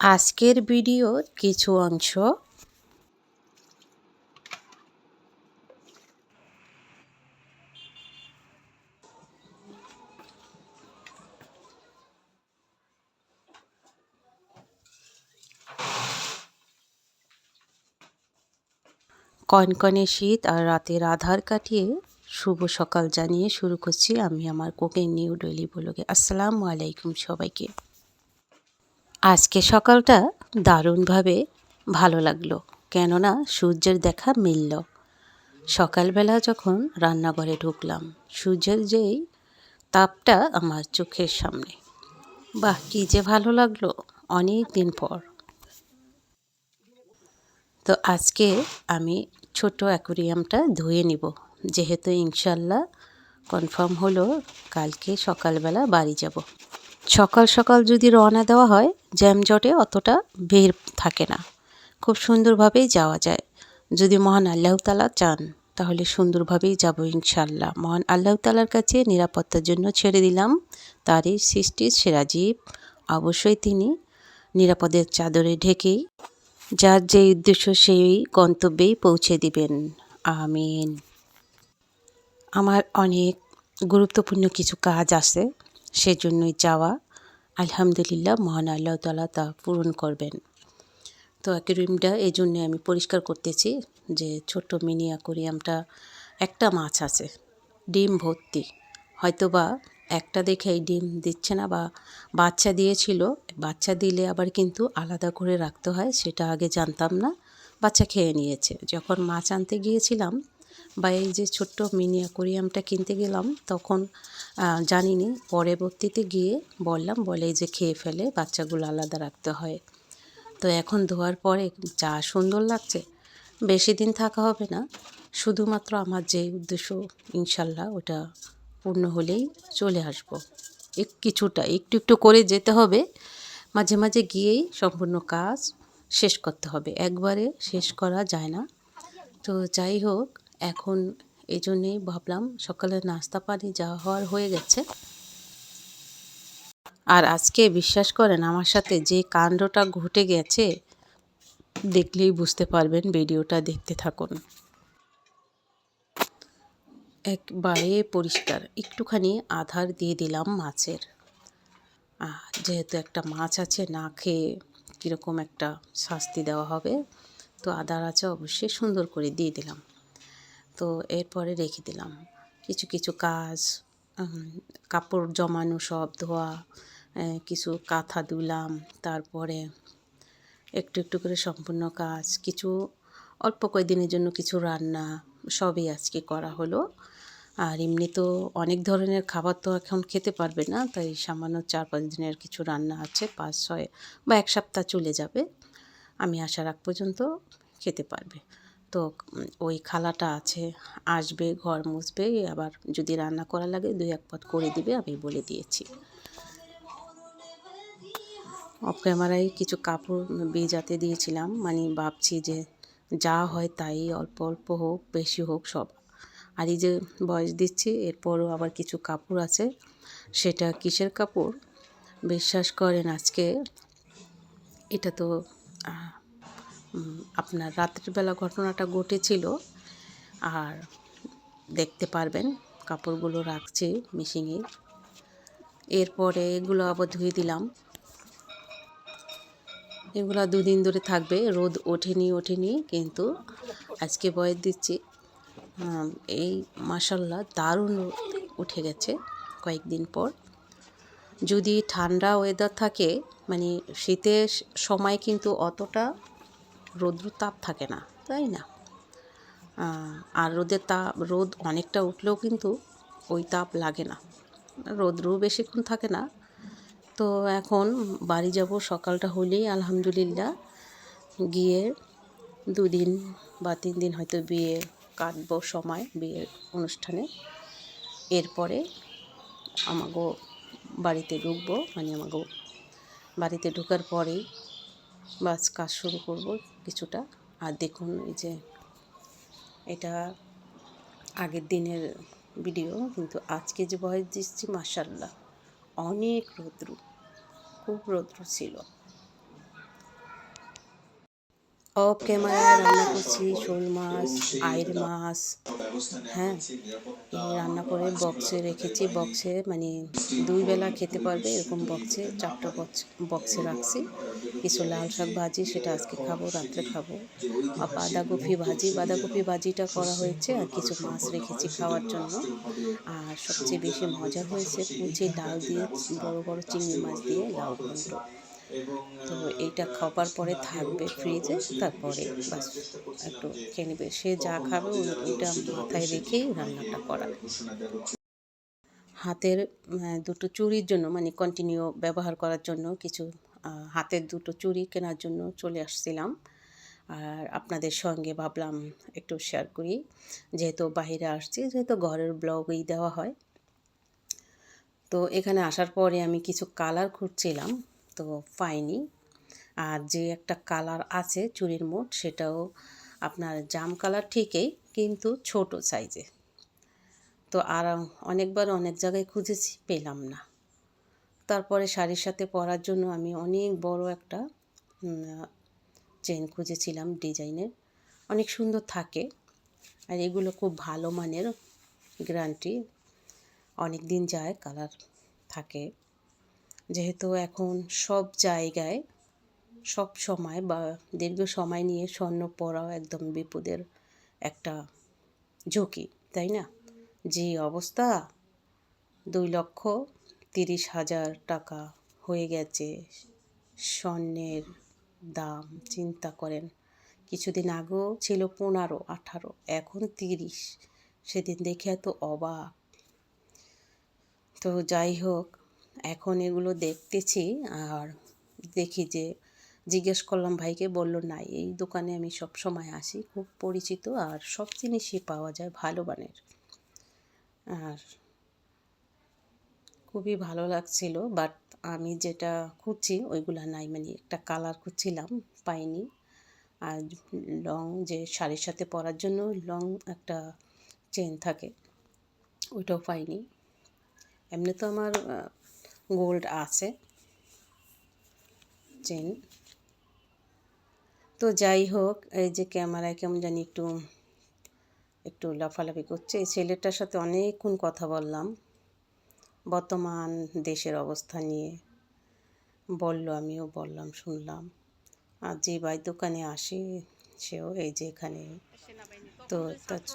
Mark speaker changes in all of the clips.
Speaker 1: আজকের ভিডিওর কিছু অংশ। কনকনে শীত আর রাতের আধার কাটিয়ে শুভ সকাল জানিয়ে শুরু করছি আমি আমার কুকিং নিউ ডেলি ব্লগে। আসসালামু আলাইকুম সবাইকে। আজকে সকালটা দারুণভাবে ভালো লাগল, কেননা সূর্যের দেখা মিলল। সকালবেলা যখন রান্নাঘরে ঢুকলাম, সূর্যের যেই তাপটা আমার চোখের সামনে, বাহ, কী যে ভালো লাগল অনেক দিন পর। তো আজকে আমি ছোট অ্যাকোরিয়ামটা ধুয়ে নিব, যেহেতু ইনশাল্লাহ কনফার্ম হলো কালকে সকালবেলা বাড়ি যাব। সকাল সকাল যদি রওনা দেওয়া হয়, জ্যামজটে অতটা ভিড় থাকে না। খুব সুন্দরভাবেই যাওয়া যায়। যদি মহান আল্লাহ তালা চান, তাহলে সুন্দরভাবেই যাব ইনশাল্লাহ মহান আল্লাহ তালার কাছে নিরাপত্তার জন্য ছেড়ে দিলাম। তারই সৃষ্টির সেরা জীব অবশ্যই তিনি নিরাপদের চাদরে ঢেকেই, যার যে উদ্দেশ্য সেই গন্তব্যেই পৌঁছে দিবেন। আমিন। আমার অনেক গুরুত্বপূর্ণ কিছু কাজ আছে। সেজন্যই যাওয়া আলহামদুলিল্লাহ, মহান আল্লাহ তালা তা পূরণ করবেন। তো অ্যাকোরিয়ামটা এই জন্যে আমি পরিষ্কার করতেছি যে, ছোট্ট মিনি অ্যাকোরিয়ামটা একটা মাছ আছে, ডিম ভর্তি। হয়তোবা একটা দেখেই ডিম দিচ্ছে না বা বাচ্চা দিয়েছিল, বাচ্চা দিলে আবার কিন্তু আলাদা করে রাখতে হয়, সেটা আগে জানতাম না। বাচ্চা খেয়ে নিয়েছে। যখন মাছ আনতে গিয়েছিলাম বা এই যে ছোট্ট মিনি অ্যাকোরিয়ামটা কিনতে গেলাম, তখন জানিনি। পরবর্তীতে গিয়ে বললাম, বলে যে খেয়ে ফেলে, বাচ্চাগুলো আলাদা রাখতে হয়। তো এখন ধোয়ার পরে যা সুন্দর লাগছে, বেশি দিন থাকা হবে না। শুধুমাত্র আমার যে উদ্দেশ্য, ইনশাল্লাহ ওটা পূর্ণ হলেই চলে আসব। এক কিছুটা, একটু একটু করে যেতে হবে। মাঝে মাঝে গিয়েই সম্পূর্ণ কাজ শেষ করতে হবে। একবারে শেষ করা যায় না। তো যাই হোক এখন এই জন্যেই ভাবলাম সকালে নাস্তা পানি যাওয়া হওয়ার হয়ে গেছে। আর আজকে বিশ্বাস করেন আমার সাথে যে কাণ্ডটা ঘটে গেছে, দেখলেই বুঝতে পারবেন ভিডিওটা দেখতে থাকুন। একবারে পরিষ্কার, একটুখানি আধার দিয়ে দিলাম মাছের। যেহেতু একটা মাছ আছে, না খেয়ে কীরকম একটা শাস্তি দেওয়া হবে, তো আদার আছে অবশ্যই সুন্দর করে দিয়ে দিলাম। তো এরপরে রেখে দিলাম। কিছু কিছু কাজ কাপড় জমানো সব, ধোয়া কিছু কাঁথা দুলাম তারপরে একটু একটু করে সম্পূর্ণ কাজ, কিছু অল্প কয়েকদিনের জন্য কিছু রান্না, সবই আজকে করা হলো। আর এমনি তো অনেক ধরনের খাবার তো এখন খেতে পারবে না, তাই সামান্য চার, পাঁচ দিনের কিছু রান্না আছে, পাঁচ, ছয় বা এক সপ্তাহ চলে যাবে। আমি আসার আগ পর্যন্ত খেতে পারবে। তো ওই খালাটা আছে, আসবে, ঘর মুছবে, আবার যদি রান্না করা লাগে দুই এক পথ করে দিবে, আমি বলে দিয়েছি। অফ ক্যামেরায় কিছু কাপড় বেজাতে দিয়েছিলাম মানে ভাবছি যে যা হয় তাই, অল্প অল্প হোক, বেশি হোক, সব। আর এই যে বয়স দিচ্ছি, এরপরও আবার কিছু কাপড় আছে, সেটা কিসের কাপড়? বিশ্বাস করেন আজকে, এটা তো আপনার রাত্রিবেলা বেলা ঘটনাটা ঘটেছিল, আর দেখতে পারবেন, কাপড়গুলো রাখছি মিশিংয়ে এরপরে এগুলো আবার ধুয়ে দিলাম। এগুলো দুদিন ধরে থাকবে, রোদ ওঠেনি ওঠেনি, কিন্তু আজকে বয়স দিচ্ছি। এই মাসাল্লাহ দারুণ উঠে গেছে কয়েকদিন পর। যদি ঠান্ডা ওয়েদার থাকে মানে শীতের সময় কিন্তু অতটা রৌদ্র তাপ থাকে না, তাই না? আর রোদের তাপ রোদ অনেকটা উঠলেও কিন্তু ওই তাপ লাগে না। রোদ্রও বেশিক্ষণ থাকে না। তো এখন বাড়ি যাব সকালটা হলেই আলহামদুলিল্লাহ। গিয়ে দুদিন বা তিন দিন হয়তো বিয়ে কাটবো সময়, বিয়ের অনুষ্ঠানে। এরপরে আমাগো বাড়িতে ঢুকবো মানে আমাগো বাড়িতে ঢুকার পরেই বাস কাজ শুরু করব। কিছুটা। আর দেখুন এই যে এটা আগের দিনের ভিডিও কিন্তু আজকে যে বয়স দিচ্ছি মাসাল্লাহ অনেক রৌদ্র, খুব রৌদ্র ছিল। অফ ক্যামেরায় রান্না করছি, শোল মাছ আইর মাছ হ্যাঁ? রান্না করে বক্সে রেখেছি বক্সে মানে দুই বেলা খেতে পারবে এরকম বক্সে চারটা বক্স বক্সে রাখছি। কিছু লাল শাক ভাজি সেটা আজকে খাব, রাত্রে খাব। আর বাঁধাকপি ভাজি, বাঁধাকপি ভাজিটা করা হয়েছে আর কিছু মাছ রেখেছি খাওয়ার জন্য। আর সবচেয়ে বেশি মজা হয়েছে কুচি ডাল দিয়ে, বড় বড় চিংড়ি মাছ দিয়ে, লাউ তো এইটা খাবার পরে থাকবে ফ্রিজে তারপরে বাস একটু খেয়ে নেবে। সে যা খাবে ওই- ওইটা মাথায় রেখেই রান্নাটা করা। হাতের দুটো চুরির জন্য মানে কন্টিনিউ ব্যবহার করার জন্য কিছু হাতের দুটো চুরি কেনার জন্য চলে আসছিলাম। আর আপনাদের সঙ্গে ভাবলাম একটু শেয়ার করি। যেহেতু বাইরে আসছি যেহেতু ঘরের ব্লগই দেওয়া হয়। তো এখানে আসার পরে আমি কিছু কালার খুঁজছিলাম। তো পাইনি। আর যে একটা কালার আছে চুরির মোট, সেটাও আপনার জাম কালার ঠিকই, কিন্তু ছোট সাইজে। তো আর অনেকবার অনেক জায়গায় খুঁজেছি, পেলাম না। তারপরে শাড়ির সাথে পরার জন্য আমি অনেক বড় একটা চেন খুঁজেছিলাম ডিজাইনের। অনেক সুন্দর থাকে। আর এগুলো খুব ভালো মানের, গ্যারান্টি। অনেক দিন যায় কালার থাকে। যেহেতু এখন সব জায়গায়, সব সময় বা দীর্ঘ সময় নিয়ে স্বর্ণ পরাও একদম বিপদের একটা ঝুঁকি, তাই না? যে অবস্থা, দুই লক্ষ তিরিশ হাজার টাকা হয়ে গেছে স্বর্ণের দাম, চিন্তা করেন। কিছুদিন আগেও ছিল পনেরো, আঠারো, এখন তিরিশ। সেদিন দেখে এত অবাক। তো যাই হোক এখন এগুলো দেখতেছি আর দেখি যে জিজ্ঞেস করলাম, ভাইকে বলল, না, এই দোকানে আমি সব সময় আসি, খুব পরিচিত আর সব জিনিসই পাওয়া যায় ভালো মানের। আর খুবই ভালো লাগছিল, বাট আমি যেটা খুঁজছি, ওইগুলা নাই মানে একটা কালার খুঁজছিলাম, পাইনি। আর লং যে শাড়ির সাথে পরার জন্য লং একটা চেন থাকে, ওইটাও পাইনি। এমনি তো আমার গোল্ড আছে। চেন। তো যাই হোক, এই যে ক্যামেরায় কেমন জানি একটু একটু লাফালাফি করছে। এই ছেলেটার সাথে অনেকক্ষণ কথা বললাম। বর্তমান দেশের অবস্থা নিয়ে বলল আমিও, বললাম, শুনলাম। আর যে ভাই দোকানে আসে, সেও এই যে এখানে। তো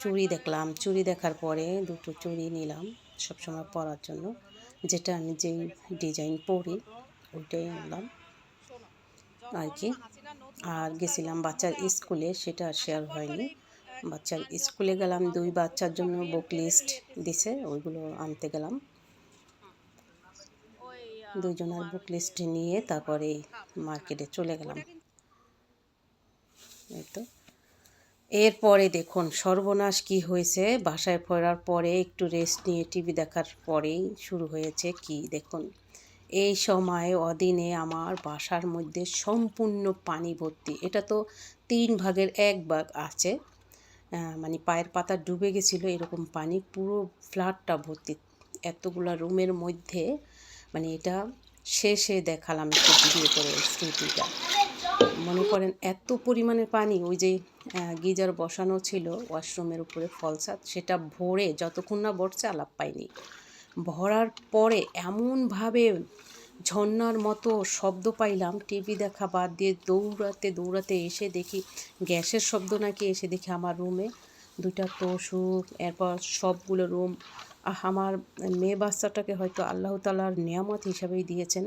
Speaker 1: চুড়ি দেখলাম। চুড়ি দেখার পরে দুটো চুড়ি নিলাম সবসময় পরার জন্য। যেটা আমি যেই ডিজাইন পরি, ওইটাই আনলাম। আর কি। আর গেছিলাম বাচ্চার স্কুলে, সেটা শেয়ার হয়নি। বাচ্চার স্কুলে গেলাম, দুই বাচ্চার জন্য বুক লিস্ট দিছে, ওইগুলো আনতে গেলাম। দুজনের বুক লিস্ট নিয়ে তারপরে মার্কেটে চলে গেলাম। এই তো। এরপরে দেখুন, সর্বনাশ কি হয়েছে? বাসায় ফেরার পরে একটু রেস্ট নিয়ে টিভি দেখার পরেই শুরু হয়েছে কি? দেখুন, এই সময় অদিনে আমার বাসার মধ্যে সম্পূর্ণ পানি ভর্তি। এটা তো তিন ভাগের এক ভাগ আছে। মানে পায়ের পাতা ডুবে গেছিল, এরকম পানি পুরো ফ্ল্যাটটা ভর্তি। এতগুলা রুমের মধ্যে মানে এটা শেষে দেখালাম একটু ভিডিও করে স্মৃতিটা মনে করেন, এত পরিমাণে পানি, ওই যে গিজার বসানো ছিল ওয়াশরুমের উপরে ফলসাদ, সেটা ভরে যতক্ষণ না ভরছে আলাপ পাইনি ভরার পরে এমনভাবে ঝর্নার মতো শব্দ পাইলাম, টিভি দেখা বাদ দিয়ে দৌড়াতে দৌড়াতে এসে দেখি গ্যাসের শব্দ নাকি এসে দেখি আমার রুমে দুইটা তোষক এরপর সবগুলো রুম আমার মেয়ে বাচ্চাটাকে হয়তো আল্লাহ তালার নিয়ামত হিসাবেই দিয়েছেন।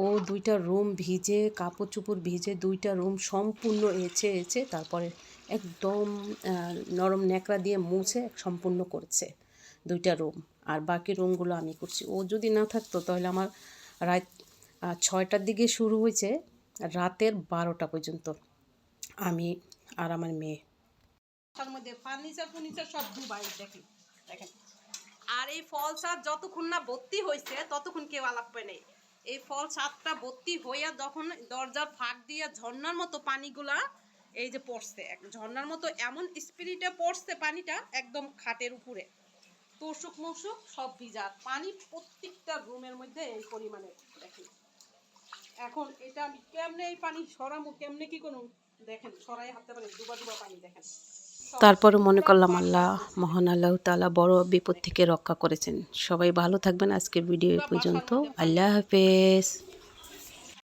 Speaker 1: ও দুইটা রুম ভিজে কাপড় চোপড় ভিজে, দুইটা রুম সম্পূর্ণ এঁচে এঁচে তারপরে একদম নরম ন্যাকড়া দিয়ে মুছে সম্পূর্ণ করছে দুইটা রুম। আর বাকি রুমগুলো আমি করছি। ও যদি না থাকতো তাহলে আমার রাত ছয়টার দিকে শুরু হয়েছে, রাতের বারোটা পর্যন্ত আমি আর আমার মেয়ে।
Speaker 2: তার মধ্যে ফার্নিচার ফার্নিচার সব আর এই ফল ছাদ যতক্ষণ না ভর্তি হয়েছে, ততক্ষণ কেউ আলাপ পায় নেই। এই ফল সাতটা ভর্তি হইয়া যখন দরজার ফাঁক দিয়া ঝর্ণার মতো পানিগুলা এই যে পড়ছে, এক ঝর্ণার মতো এমন স্পিরিটে পড়ছে পানিটা একদম খাটের উপরে। তোষক মশুক সব ভিজা, পানি প্রত্যেকটা রুমের মধ্যে এই পরিমাণে দেখি এখন এটা আমি কেমনে এই পানি সরামু, কেমনে কি করুন দেখেন, সরাই হাতে পানি, ডুবা ডুবা পানি দেখেন।
Speaker 1: তারপরে মনে করলাম আল্লাহ, মহান আল্লাহ তালা বড় বিপদ থেকে রক্ষা করেছেন। সবাই ভালো থাকবেন আজকের ভিডিও পর্যন্ত। আল্লাহ হাফেজ।